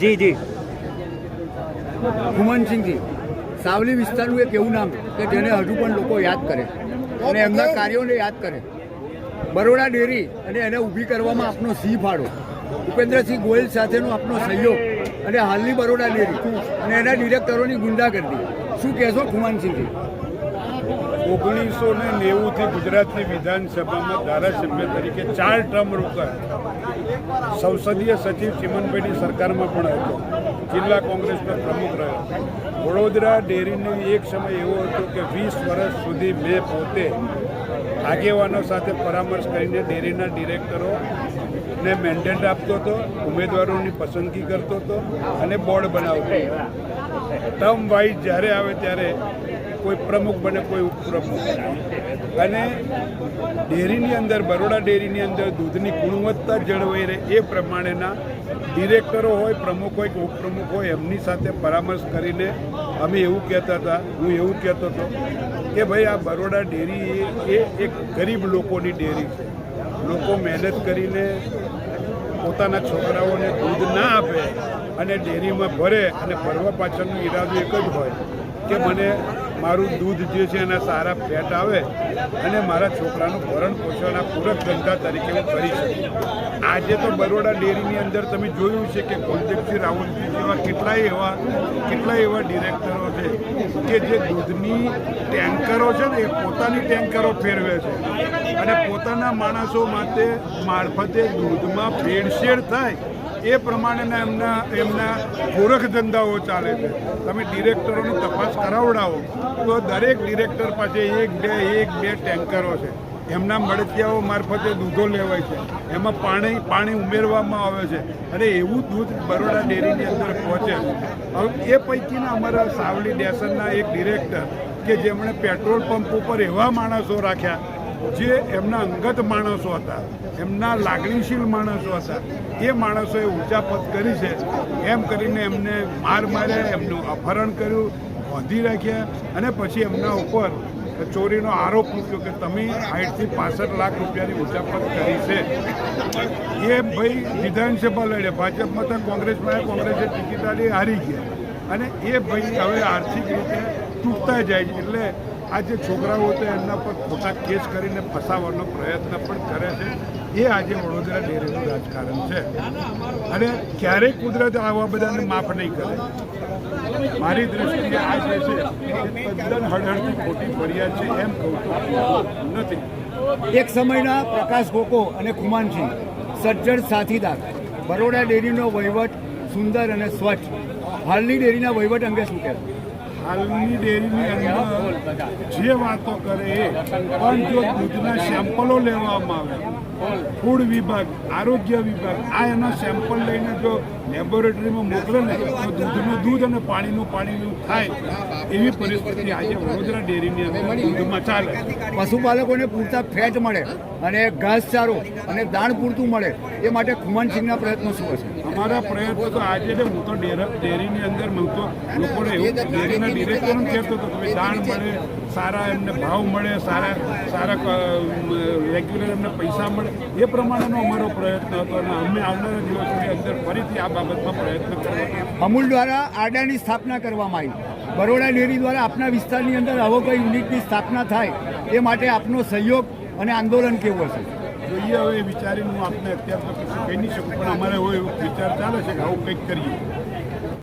જી જી. હુમનસિંહજી સાવલી વિસ્તારનું એક એવું નામ કે જેને હજુ પણ લોકો યાદ કરે અને એમના કાર્યોને યાદ કરે. બરોડા ડેરી અને એને ઊભી કરવામાં આપનો સિંહ ફાળો. ઉપેન્દ્રસિંહ ગોયલ સાથેનો આપનો સહયોગ અને હાલની બરોડા ડેરી અને એના ડિરેક્ટરોની ગુંડાગર્દી. શું કહેશો ખુમાનસિંહજી ઓગણીસો ને નેવુંથી ગુજરાતની વિધાનસભામાં ધારાસભ્ય તરીકે ચાર ટર્મ રોકાયા. સંસદીય સચિવ ચિમનભાઈની સરકારમાં પણ હતો. જિલ્લા કોંગ્રેસનો પ્રમુખ રહ્યો. વડોદરા ડેરીનો એક સમય એવો હતો કે વીસ વર્ષ સુધી મેં પોતે આગેવાનો સાથે પરામર્શ કરીને ડેરીના ડિરેક્ટરો ને મેન્ડેટ આપતો હતો, ઉમેદવારોની પસંદગી કરતો હતો અને બોર્ડ બનાવતો હતો. ટર્મ વાઇઝ જ્યારે આવે ત્યારે કોઈ પ્રમુખ બને, કોઈ ઉપપ્રમુખ બને. અને ડેરીની અંદર, બરોડા ડેરીની અંદર દૂધની ગુણવત્તા જળવાઈ રહે એ પ્રમાણેના ડિરેક્ટરો હોય, પ્રમુખ હોય કે ઉપપ્રમુખ હોય, એમની સાથે પરામર્શ કરીને અમે એવું કહેતા હતા, હું એવું કહેતો હતો કે ભાઈ, આ બરોડા ડેરી એ એક ગરીબ લોકોની ડેરી છે. લોકો મહેનત કરીને પોતાના છોકરાઓને દૂધ ના આપે અને ડેરીમાં ભરે અને ભરવા પાછળનો ઈરાદો એક જ હોય કે મને મારું દૂધ જે છે એના સારા ફેટ આવે અને મારા છોકરાનું ભરણ પોષણના પૂરક ધંધા તરીકે હું કરી શકું. આજે તો બરોડા ડેરીની અંદર તમે જોયું છે કે કુલદીપસિંહ રાવલજી જેવા કેટલાય એવા કેટલાય એવા ડિરેક્ટરો છે કે જે દૂધની ટેન્કરો છે ને, એ પોતાની ટેન્કરો ફેરવે છે. અને પોતાના માણસો માટે મારફતે દૂધમાં ભેળસેળ થાય એ પ્રમાણેના એમના એમના ગોરખ ધંધાઓ ચાલે છે. તમે ડિરેક્ટરોની તપાસ કરાવડાવો, તો દરેક ડિરેક્ટર પાસે એક, બે એક, બે ટેન્કરો છે. એમના મળતિયાઓ મારફતે દૂધો લેવાય છે. એમાં પાણી પાણી ઉમેરવામાં આવે છે. અને એવું દૂધ બરોડા ડેરીની અંદર પહોંચે હવે એ પૈકીના અમારા સાવલી ડેસનના એક ડિરેક્ટર કે જેમણે પેટ્રોલ પંપ ઉપર એવા માણસો રાખ્યા જે એમના અંગત માણસો હતા, એમના લાગણીશીલ માણસો હતા, એ માણસોએ ઊંચાપત કરી છે. એમ કરીને એમને માર માર્યા, એમનું અપહરણ કર્યું, બાંધી રાખ્યા અને પછી એમના ઉપર ચોરીનો આરોપ મૂક્યો કે તમે સાઠથી પાસઠ લાખ રૂપિયાની ઉચાપત કરી છે. એ ભાઈ વિધાનસભા લડ્યા. ભાજપમાં તો કોંગ્રેસમાં કોંગ્રેસે ટિકિટ હારી ગયા. અને એ ભાઈ હવે આર્થિક રીતે તૂટતા જાય છે. એટલે આ જે છોકરાઓ છે, એમના પર ખોટા કેસ કરીને ફસાવવાનો પ્રયત્ન પણ કરે છે. એ આજે વડોદરા ડેરીનું રાજકારણ છે. અને ક્યારેય કુદરત આવા બધાને માફ નહીં કરે. મારી દ્રષ્ટિએ આ જે છે, એ તદ્દન હળહળતી ખોટી ફરિયાદ છે, એમ કહું નથી. એક સમયના પ્રકાશ ગોકો અને ખુમાનસિંહ સજ્જડ સાથીદાર, બરોડા ડેરીનો વહીવટ સુંદર અને સ્વચ્છ. હાલની ડેરીના વહીવટ અંગે શું કહેશો? હાલની ડેરીની અંદર જે વાતો કરે એ. પણ જો દૂધના સેમ્પલો લેવામાં આવે ફૂડ વિભાગ, આરોગ્ય વિભાગ, આ એના સેમ્પલ લઈને જો લેબોરેટરીમાં મોકલે ને તો દૂધનું દૂધ અને પાણીનું પાણીનું થાય એવી પરિસ્થિતિ આજે વડોદરા ડેરીની અંદર દૂધમાં ચાલે. પશુપાલકોને પૂરતા ફેટ મળે અને ઘાસચારો અને દાણ પૂરતું મળે એ માટે ખુમાનસિંહના પ્રયત્નો શું હશે? અમારા પ્રયત્નો તો આજે છે હું તો ડેરીની અંદર હું તો લોકોને એવું ડેરીના ડિરેક્ટરને કહેતો હતો કે દાણ મળે સારા એમને ભાવ મળે સારા સારા રેગ્યુલર એમને પૈસા મળે. એ પ્રમાણેનો અમારો પ્રયત્ન હતો અને અમે આવનારા દિવસોની અંદર ફરીથી આ બાબતમાં પ્રયત્ન કરવાનો અમૂલ દ્વારા આડાની સ્થાપના કરવામાં આવી. બરોડા ડેરી દ્વારા આપના વિસ્તારની અંદર આવો કોઈ યુનિટની સ્થાપના થાય એ માટે આપનો સહયોગ અને આંદોલન કેવું હશે? જોઈએ હવે વિચારીને હું આપને અત્યાર કશું કહી નહીં શકું પણ અમારે હોય એવો વિચાર ચાલે છે કે આવું કંઈક કરીએ.